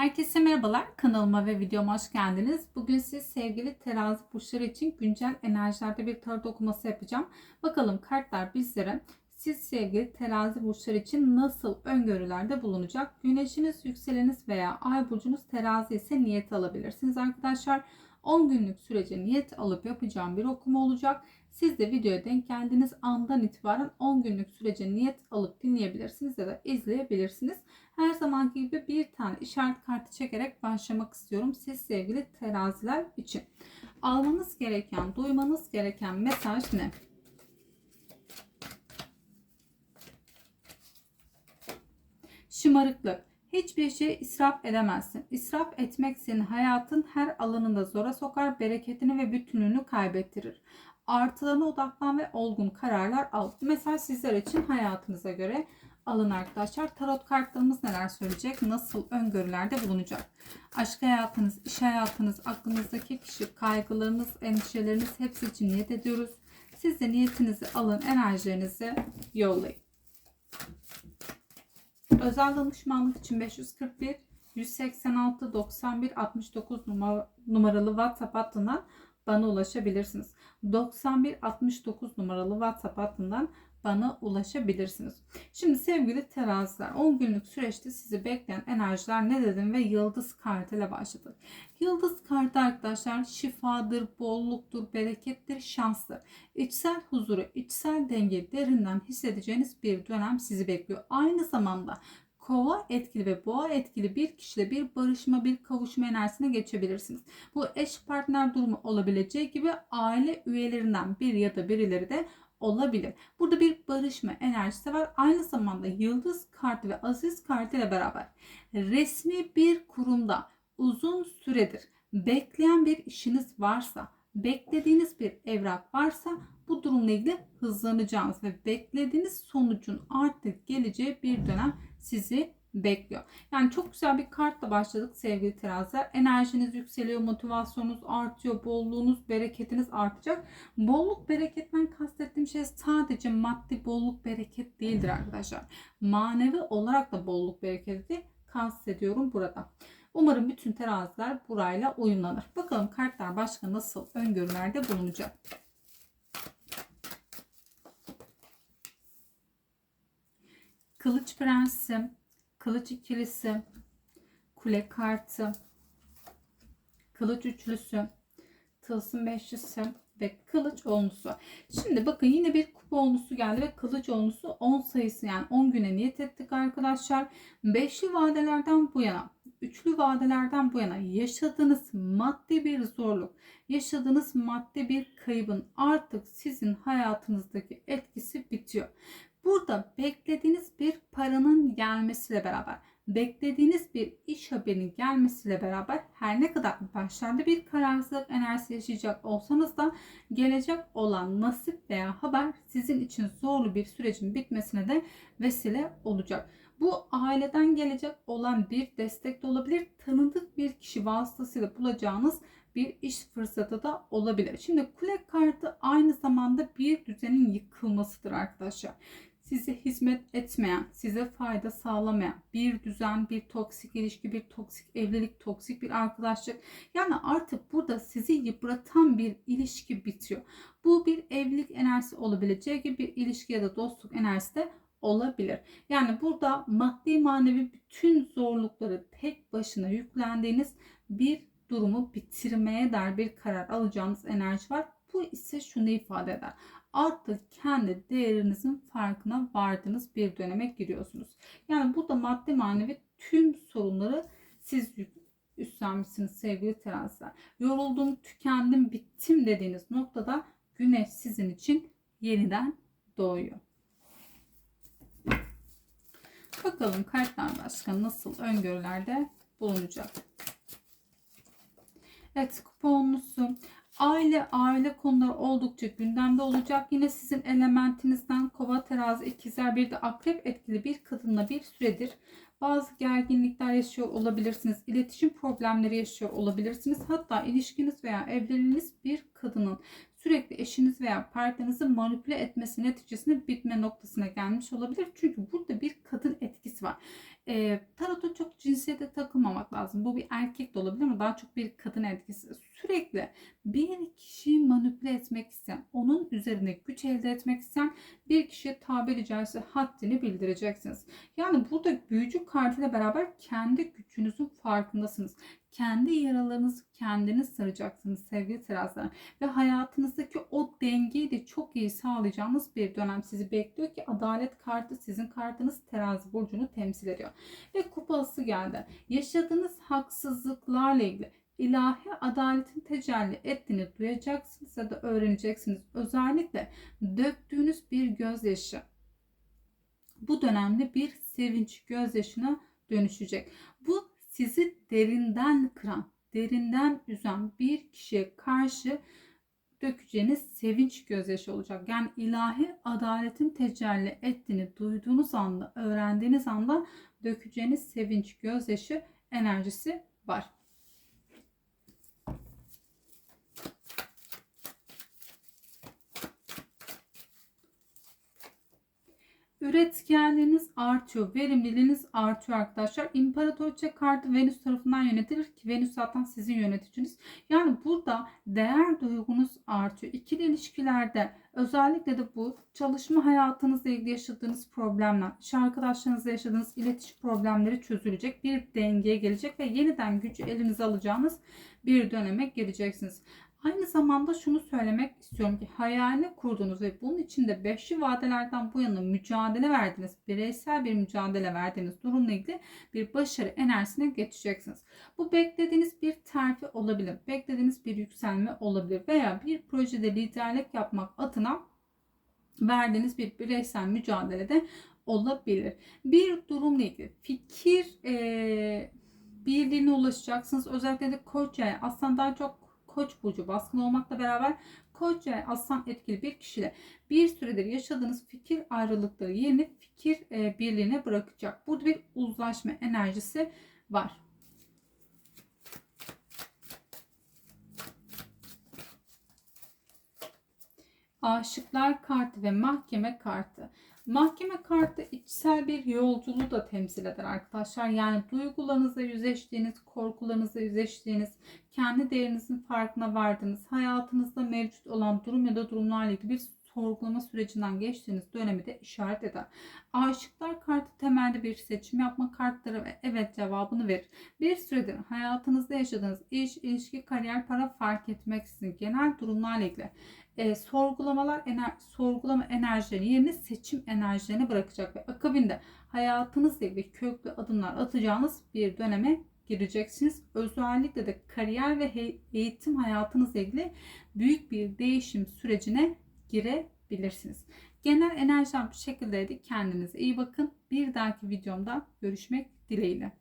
Herkese merhabalar. Kanalıma ve videoma hoş geldiniz. Bugün siz sevgili terazi burçları için güncel enerjilerde bir tarot okuması yapacağım. Bakalım kartlar bizlere siz sevgili terazi burçları için nasıl öngörülerde bulunacak? Güneşiniz, yükseleniniz veya ay burcunuz terazi ise niyet alabilirsiniz arkadaşlar. 10 günlük sürece niyet alıp yapacağım bir okuma olacak. Siz de videoya denk geldiğiniz andan itibaren 10 günlük sürece niyet alıp dinleyebilirsiniz ya da izleyebilirsiniz. Her zaman gibi bir tane işaret kartı çekerek başlamak istiyorum. Siz sevgili teraziler için. Almanız gereken, duymanız gereken mesaj ne? Şımarıklık. Hiçbir şey israf edemezsin. İsraf etmek senin hayatın her alanında zora sokar, bereketini ve bütünlüğünü kaybettirir. Artılarına odaklan ve olgun kararlar al. Mesaj sizler için hayatınıza göre alın arkadaşlar. Tarot kartlarımız neler söyleyecek? Nasıl öngörülerde bulunacak? Aşk hayatınız, iş hayatınız, aklınızdaki kişi, kaygılarınız, endişeleriniz hepsi için niyet ediyoruz. Siz de niyetinizi alın, enerjilerinizi yollayın. Özel danışmanlık için 541 186 91 69 numaralı WhatsApp hattından bana ulaşabilirsiniz. 91 69 numaralı WhatsApp hattından bana ulaşabilirsiniz. Şimdi sevgili teraziler 10 günlük süreçte sizi bekleyen enerjiler ne dedim ve yıldız kartıyla başladık. Yıldız kartı arkadaşlar şifadır, bolluktur, berekettir, şanstır. İçsel huzuru, içsel denge derinden hissedeceğiniz bir dönem sizi bekliyor. Aynı zamanda kova etkili ve boğa etkili bir kişiyle bir barışma, bir kavuşma enerjisine geçebilirsiniz. Bu eş partner durumu olabileceği gibi aile üyelerinden bir ya da birileri de olabilir. Burada bir barışma enerjisi var. Aynı zamanda yıldız kartı ve aziz kartı ile beraber resmi bir kurumda uzun süredir bekleyen bir işiniz varsa, beklediğiniz bir evrak varsa bu durumla ilgili hızlanacağınız ve beklediğiniz sonucun artık geleceği bir dönem sizi bekliyor. Yani çok güzel bir kartla başladık sevgili teraziler. Enerjiniz yükseliyor, motivasyonunuz artıyor, bolluğunuz, bereketiniz artacak. Bolluk bereketten kastettiğim şey sadece maddi bolluk bereket değildir arkadaşlar. Manevi olarak da bolluk bereketi kastediyorum burada. Umarım bütün teraziler burayla uyumlanır. Bakalım kartlar başka nasıl öngörülerde bulunacak. Kılıç Prensi, Kılıç ikilisi, Kule kartı, Kılıç üçlüsü, Tılsım beşlisi ve Kılıç onlusu. Şimdi bakın yine bir kupa onlusu geldi ve Kılıç onlusu 10 sayısı yani 10 güne niyet ettik arkadaşlar. Beşli vadelerden bu yana üçlü vadelerden bu yana yaşadığınız maddi bir zorluk, yaşadığınız maddi bir kaybın artık sizin hayatınızdaki etkisi bitiyor. Burada beklediğiniz bir paranın gelmesiyle beraber, beklediğiniz bir iş haberinin gelmesiyle beraber her ne kadar başlarda bir kararsızlık enerjisi yaşayacak olsanız da gelecek olan nasip veya haber sizin için zorlu bir sürecin bitmesine de vesile olacak. Bu aileden gelecek olan bir destek de olabilir. Tanıdık bir kişi vasıtasıyla bulacağınız bir iş fırsatı da olabilir. Şimdi kule kartı aynı zamanda bir düzenin yıkılmasıdır arkadaşlar size hizmet etmeyen, size fayda sağlamayan bir düzen, bir toksik ilişki, bir toksik evlilik, toksik bir arkadaşlık. Yani artık burada sizi yıpratan bir ilişki bitiyor. Bu bir evlilik enerjisi olabileceği gibi bir ilişki ya da dostluk enerjisi de olabilir. Yani burada maddi manevi bütün zorlukları tek başına yüklendiğiniz bir durumu bitirmeye dair bir karar alacağınız enerji var. Bu ise şunu ifade eder artık kendi değerinizin farkına vardığınız bir döneme giriyorsunuz. Yani burada maddi manevi tüm sorunları siz üstlenmişsiniz sevgili teraziler. Yoruldum, tükendim, bittim dediğiniz noktada güneş sizin için yeniden doğuyor. Bakalım kartlar başka nasıl öngörülerde bulunacak. Evet kuponlusu Aile, aile konuları oldukça gündemde olacak. Yine sizin elementinizden kova, terazi, ikizler bir de akrep etkili bir kadınla bir süredir bazı gerginlikler yaşıyor olabilirsiniz. İletişim problemleri yaşıyor olabilirsiniz. Hatta ilişkiniz veya evliliğiniz bir kadının sürekli eşiniz veya partnerinizi manipüle etmesi neticesinde bitme noktasına gelmiş olabilir. Çünkü burada bir kadın etkisi var. E, tarota çok cinsiyete takılmamak lazım. Bu bir erkek de olabilir ama daha çok bir kadın etkisi. Sürekli bir kişiyi manipüle etmek isteyen, onun üzerine güç elde etmek isteyen bir kişiye tabiri caizse haddini bildireceksiniz. Yani burada büyücü kartıyla beraber kendi gücünüzün farkındasınız. Kendi yaralarınızı kendiniz saracaksınız sevgili teraziler. Ve hayatınızdaki o dengeyi de çok iyi sağlayacağınız bir dönem sizi bekliyor ki adalet kartı sizin kartınız terazi burcunu temsil ediyor. Ve kupası geldi. Yaşadığınız haksızlıklarla ilgili ilahi adaletin tecelli ettiğini duyacaksınız ya da öğreneceksiniz. Özellikle döktüğünüz bir gözyaşı bu dönemde bir sevinç gözyaşına dönüşecek. Bu sizi derinden kıran, derinden üzen bir kişiye karşı dökeceğiniz sevinç gözyaşı olacak. Yani ilahi adaletin tecelli ettiğini duyduğunuz anda, öğrendiğiniz anda dökeceğiniz sevinç gözyaşı enerjisi var. Üretkenliğiniz artıyor, verimliliğiniz artıyor arkadaşlar. İmparatorça kartı Venüs tarafından yönetilir ki Venüs zaten sizin yöneticiniz. Yani burada değer duygunuz artıyor. İkili ilişkilerde özellikle de bu çalışma hayatınızla ilgili yaşadığınız problemler, iş arkadaşlarınızla yaşadığınız iletişim problemleri çözülecek. Bir dengeye gelecek ve yeniden gücü elinize alacağınız bir döneme geleceksiniz. Aynı zamanda şunu söylemek istiyorum ki hayalini kurduğunuz ve bunun içinde beşli vadelerden bu yana mücadele verdiğiniz, bireysel bir mücadele verdiğiniz durumla ilgili bir başarı enerjisine geçeceksiniz. Bu beklediğiniz bir terfi olabilir, beklediğiniz bir yükselme olabilir veya bir projede liderlik yapmak adına verdiğiniz bir bireysel mücadelede olabilir. Bir durumla ilgili fikir e, birliğine ulaşacaksınız. Özellikle de koç ay aslında daha çok Koç burcu baskın olmakla beraber Koç ve Aslan etkili bir kişiyle bir süredir yaşadığınız fikir ayrılıkları yerini fikir e, birliğine bırakacak. Burada bir uzlaşma enerjisi var. Aşıklar kartı ve mahkeme kartı. Mahkeme kartı içsel bir yolculuğu da temsil eder arkadaşlar. Yani duygularınızla yüzleştiğiniz, korkularınızla yüzleştiğiniz, kendi değerinizin farkına vardığınız, hayatınızda mevcut olan durum ya da durumlarla ilgili bir sorgulama sürecinden geçtiğiniz dönemi de işaret eder. Aşıklar kartı temelde bir seçim yapma kartları ve evet cevabını verir. Bir süredir hayatınızda yaşadığınız iş, ilişki, kariyer, para fark etmeksizin genel durumlarla ilgili e, sorgulamalar ener, sorgulama enerjileri yerine seçim enerjilerini bırakacak ve akabinde hayatınızla ilgili köklü adımlar atacağınız bir döneme gireceksiniz. Özellikle de kariyer ve eğitim hayatınızla ilgili büyük bir değişim sürecine girebilirsiniz. Genel enerjim bu şekildeydi. Kendinize iyi bakın. Bir dahaki videomda görüşmek dileğiyle.